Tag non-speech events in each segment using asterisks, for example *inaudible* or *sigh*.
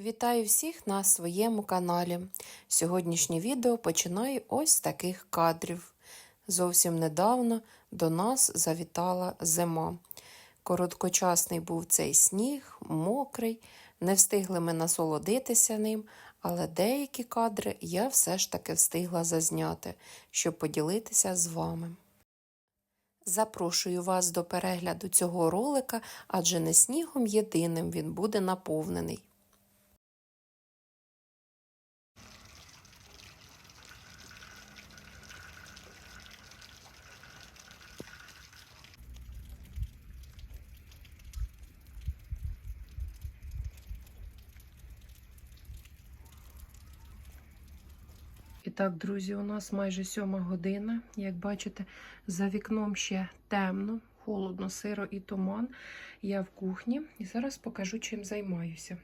Вітаю всіх на своєму каналі. Сьогоднішнє відео починаю ось з таких кадрів. Зовсім недавно до нас завітала зима. Короткочасний був цей сніг, мокрий, не встигли ми насолодитися ним, але деякі кадри я все ж таки встигла зазняти, щоб поділитися з вами. Запрошую вас до перегляду цього ролика, адже не снігом єдиним він буде наповнений. Так, друзі, у нас майже сьома година. Як бачите, за вікном ще темно, холодно, сиро і туман. Я в кухні і зараз покажу, чим займаюся.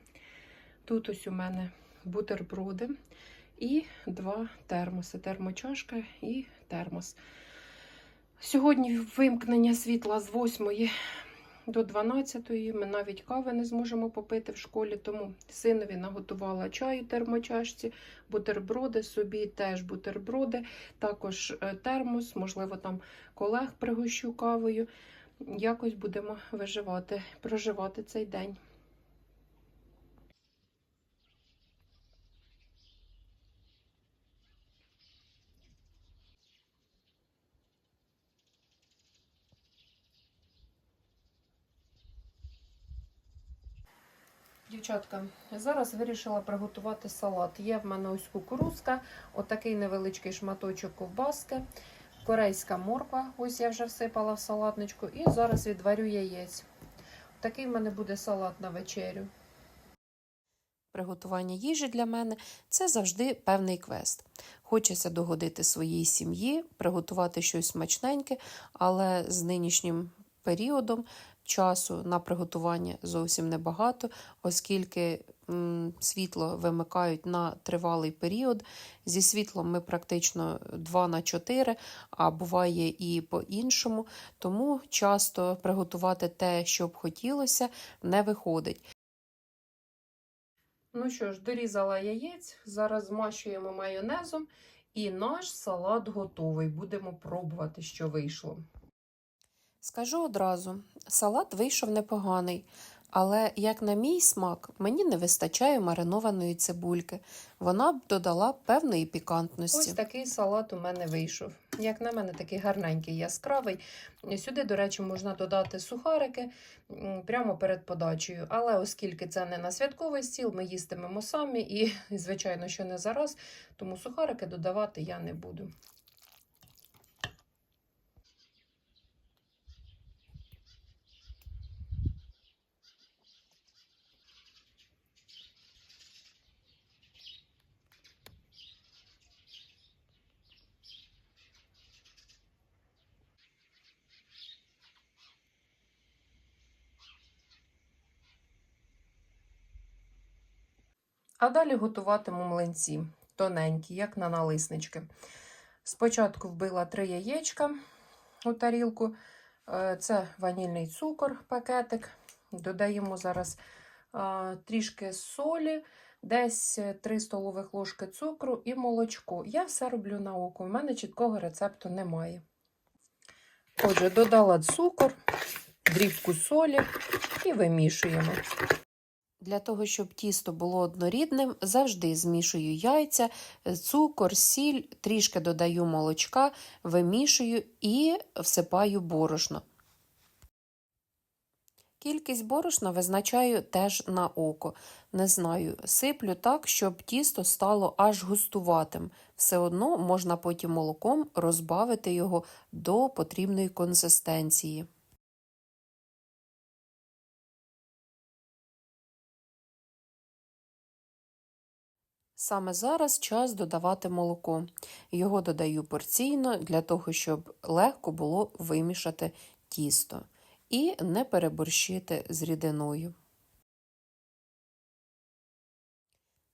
Тут ось у мене бутерброди і два термоси: термочашка і термос. Сьогодні вимкнення світла з 8 до 12 ми навіть кави не зможемо попити в школі, тому синові наготувала чаю термочашці, бутерброди, собі теж бутерброди, також е, термос, можливо, там колег пригощу кавою. Якось будемо виживати, проживати цей день. Дівчатка, зараз вирішила приготувати салат. Є в мене ось кукурузка, отакий невеличкий шматочок ковбаски, корейська морква. Ось я вже всипала в салатничку, і зараз відварю яєць. Такий в мене буде салат на вечерю. Приготування їжі для мене це завжди певний квест. Хочеться догодити своїй сім'ї, приготувати щось смачненьке, але з нинішнім періодом часу на приготування зовсім небагато, оскільки світло вимикають на тривалий період. Зі світлом ми практично 2 на 4, а буває і по-іншому. Тому часто приготувати те, що б хотілося, не виходить. Ну що ж, дорізала яєць, зараз змащуємо майонезом, і наш салат готовий. Будемо пробувати, що вийшло. Скажу одразу, салат вийшов непоганий, але, як на мій смак, мені не вистачає маринованої цибульки. Вона б додала певної пікантності. Ось такий салат у мене вийшов. Як на мене, такий гарненький, яскравий. Сюди, до речі, можна додати сухарики прямо перед подачею. Але оскільки це не на святковий стіл, ми їстимемо самі і, *laughs* звичайно, що не зараз, тому сухарики додавати я не буду. А далі готуватиму млинці тоненькі, як на налиснички. Спочатку вбила три яєчка у тарілку. Е, Це ванільний цукор, пакетик. Додаємо зараз трішки солі, десь 3 столових ложки цукру і молочко. Я все роблю на око. У мене чіткого рецепту немає. Отже, додала цукор, дрібку солі і вимішуємо. Для того, щоб тісто було однорідним, завжди змішую яйця, цукор, сіль, трішки додаю молочка, вимішую і всипаю борошно. Кількість борошна визначаю теж на око. Не знаю, сиплю так, щоб тісто стало аж густуватим. Все одно можна потім молоком розбавити його до потрібної консистенції. Саме зараз час додавати молоко. Його додаю порційно для того, щоб легко було вимішати тісто і не переборщити з рідиною.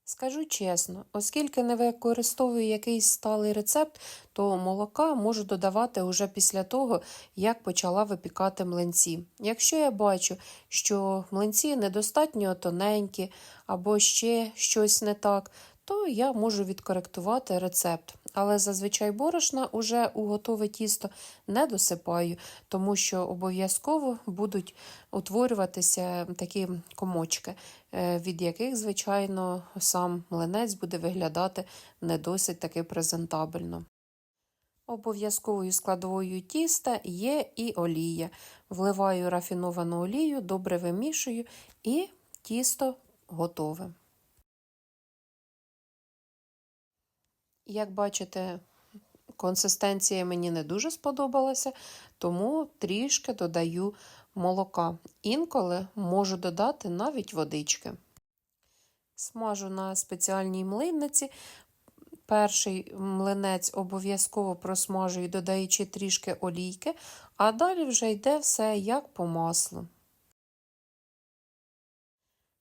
Скажу чесно, оскільки не використовую якийсь сталий рецепт, то молока можу додавати уже після того, як почала випікати млинці. Якщо я бачу, що млинці недостатньо тоненькі або ще щось не так, то я можу відкоректувати рецепт. Але зазвичай борошна уже у готове тісто не досипаю, тому що обов'язково будуть утворюватися такі комочки, е, від яких, звичайно, сам млинець буде виглядати не досить таки презентабельно. Обов'язковою складовою тіста є і олія. Вливаю рафіновану олію, добре вимішую і тісто готове. Як бачите, консистенція мені не дуже сподобалася, тому трішки додаю молока. Інколи можу додати навіть водички. Смажу на спеціальній млинниці. Перший млинець обов'язково просмажую, додаючи трішки олійки, а далі вже йде все як по маслу.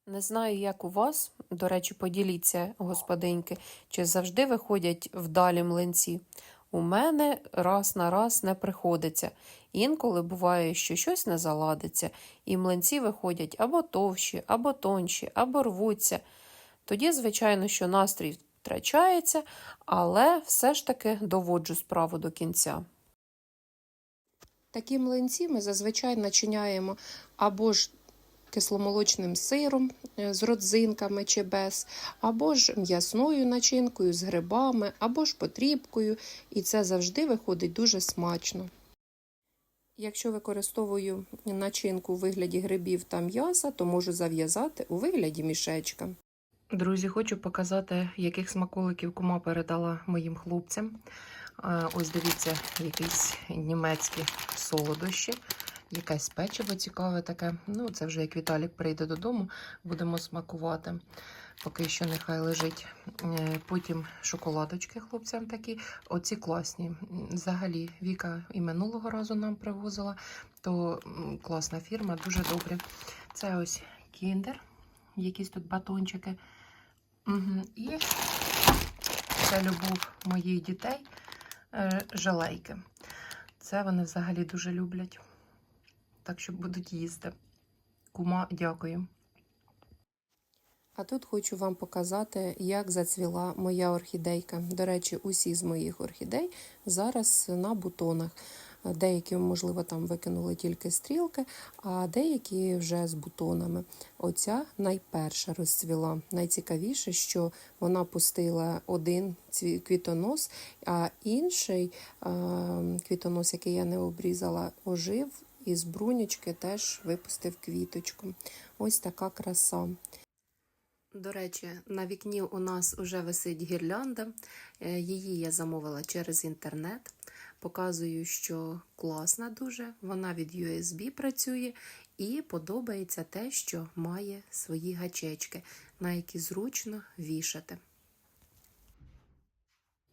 Не знаю, як у вас, до речі, поділіться, господиньки, чи завжди виходять вдалі млинці. У мене раз на раз не приходиться. Інколи буває, що щось не заладиться, і млинці виходять або товщі, або тонші, або рвуться. Тоді, звичайно, що настрій втрачається, але все ж таки доводжу справу до кінця. Такі млинці ми зазвичай начиняємо або ж кисломолочним сиром е, з родзинками чи без, або ж м'ясною начинкою з грибами, або ж потрібкою, і це завжди виходить дуже смачно. Якщо використовую начинку у вигляді грибів та м'яса, то можу зав'язати у вигляді мішечка. Друзі, хочу показати, яких смаколиків кума передала моїм хлопцям. Е, Ось дивіться, якісь німецькі солодощі, якесь печиво цікаве таке. Ну, це вже як Віталік прийде додому, будемо смакувати. Поки що нехай лежить. Е, Потім шоколадочки хлопцям такі. Оці класні. Взагалі, Віка і минулого разу нам привозила, то класна фірма, дуже добрі. Це ось кіндер, якісь тут батончики. Угу. І це любов моїх дітей е, жалейки. Це вони взагалі дуже люблять. Так що будуть їсти. Кума, дякую. А тут хочу вам показати, як зацвіла моя орхідейка. До речі, усі з моїх орхідей зараз на бутонах. Деякі, можливо, там викинули тільки стрілки, а деякі вже з бутонами. Оця найперша розцвіла. Найцікавіше, що вона пустила один квітонос, а інший е, квітонос, який я не обрізала, ожив і з брунючки теж випустив квіточку. Ось така краса. До речі, на вікні у нас вже висить гірлянда. Е, Її я замовила через інтернет. Показую, що класна дуже. Вона від USB працює і подобається те, що має свої гачечки, на які зручно вішати.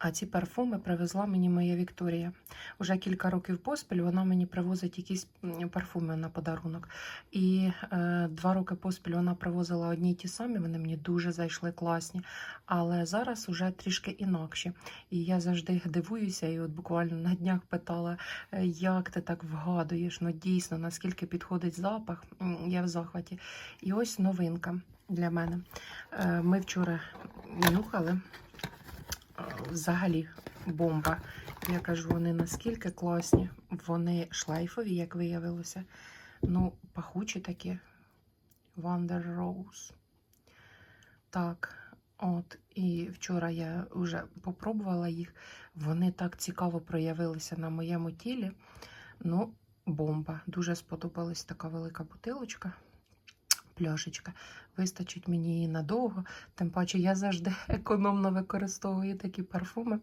А ці парфуми привезла мені моя Вікторія. Уже кілька років поспіль вона мені привозить якісь парфуми на подарунок. І е, два роки поспіль вона привозила одні й ті самі, вони мені дуже зайшли класні. Але зараз уже трішки інакші. І я завжди дивуюся, і от буквально на днях питала, е, як ти так вгадуєш, ну дійсно, наскільки підходить запах. Я в захваті. І ось новинка для мене. Е, Ми вчора нюхали. Взагалі бомба. Я кажу, вони наскільки класні. Вони шлейфові, як виявилося. Ну, пахучі такі. Wonder Rose. Так, от, і вчора я вже попробувала їх. Вони так цікаво проявилися на моєму тілі. Ну, бомба. Дуже сподобалась така велика бутилочка. Пляшечка. Вистачить мені її надовго. Тим паче я завжди *laughs* економно використовую такі парфуми.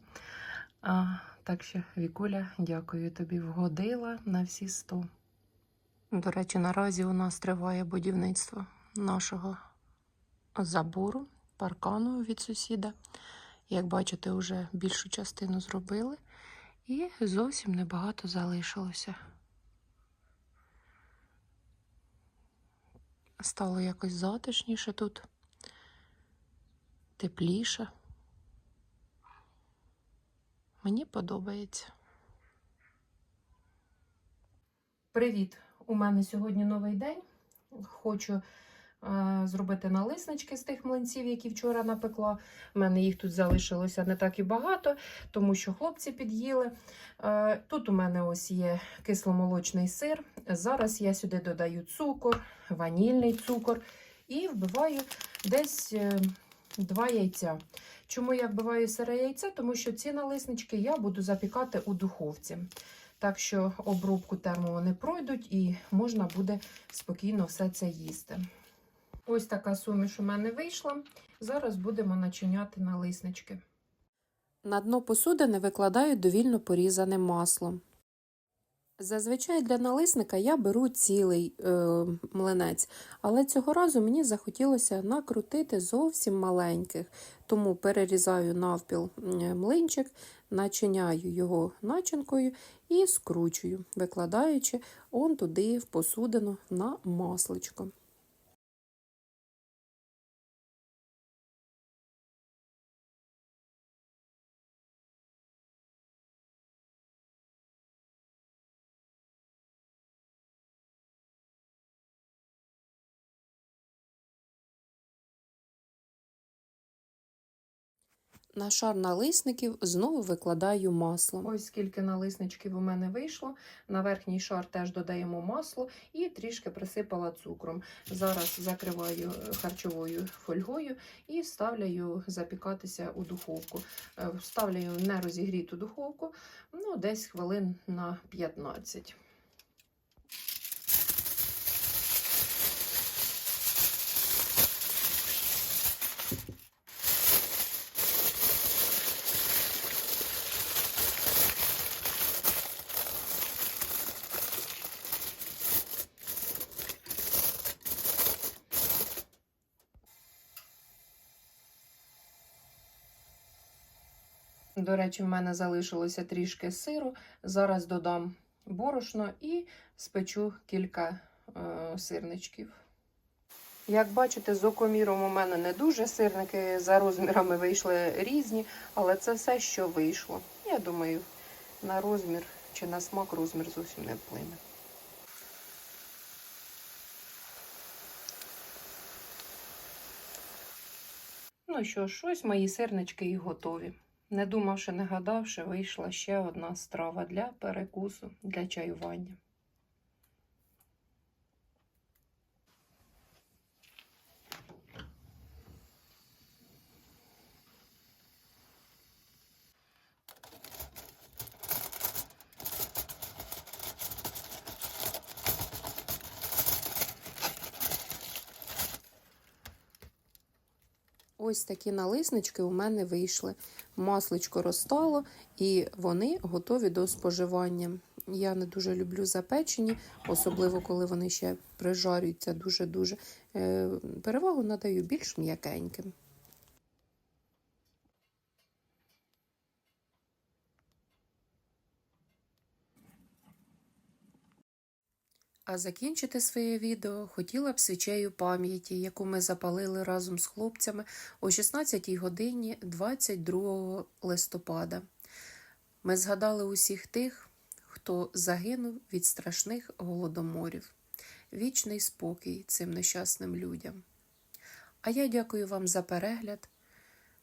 А, так що, Вікуля, дякую тобі. Вгодила на всі сто. До речі, наразі у нас триває будівництво нашого забору, паркану від сусіда. Як бачите, вже більшу частину зробили, і зовсім небагато залишилося. Стало якось затишніше тут. тепліше. Мені подобається. Привіт! У мене сьогодні новий день. Хочу зробити налиснички з тих млинців, які вчора напекла. У мене їх тут залишилося не так і багато, тому що хлопці під'їли. Е, тут у мене ось є кисломолочний сир. Зараз я сюди додаю цукор, ванільний цукор і вбиваю десь е, два яйця. Чому я вбиваю сире яйце? Тому що ці налиснички я буду запікати у духовці. Так що обробку термо вони пройдуть і можна буде спокійно все це їсти. Ось така суміш у мене вийшла. Зараз будемо начиняти налиснички. На дно посудини викладаю довільно порізане масло. Зазвичай для налисника я беру цілий е, млинець, але цього разу мені захотілося накрутити зовсім маленьких, тому перерізаю навпіл млинчик, начиняю його начинкою і скручую, викладаючи он туди в посудину на масличко. На шар налисників знову викладаю масло. Ось скільки налисничків у мене вийшло. На верхній шар теж додаємо масло і трішки присипала цукром. Зараз закриваю харчовою фольгою і ставляю запікатися у духовку. Е, Ставляю не розігріту духовку, ну десь хвилин на 15. До речі, в мене залишилося трішки сиру. Зараз додам борошно і спечу кілька е, сирничків. Як бачите, з окоміром у мене не дуже сирники за розмірами вийшли різні, але це все, що вийшло. Я думаю, на розмір чи на смак розмір зовсім не вплине. Ну що ж, ось мої сирнички і готові. Не думавши, не гадавши, вийшла ще одна страва для перекусу, для чаювання. Ось такі налиснички у мене вийшли. Масличко розтало, і вони готові до споживання. Я не дуже люблю запечені, особливо коли вони ще прижарюються дуже-дуже. Е, Перевагу надаю більш м'якеньким. А закінчити своє відео хотіла б свічею пам'яті, яку ми запалили разом з хлопцями о 16 годині 22 листопада. Ми згадали усіх тих, хто загинув від страшних голодоморів. Вічний спокій цим нещасним людям. А я дякую вам за перегляд.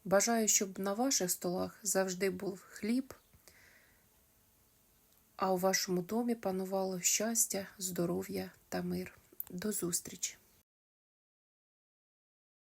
Бажаю, щоб на ваших столах завжди був хліб а у вашому домі панувало щастя, здоров'я та мир. До зустрічі!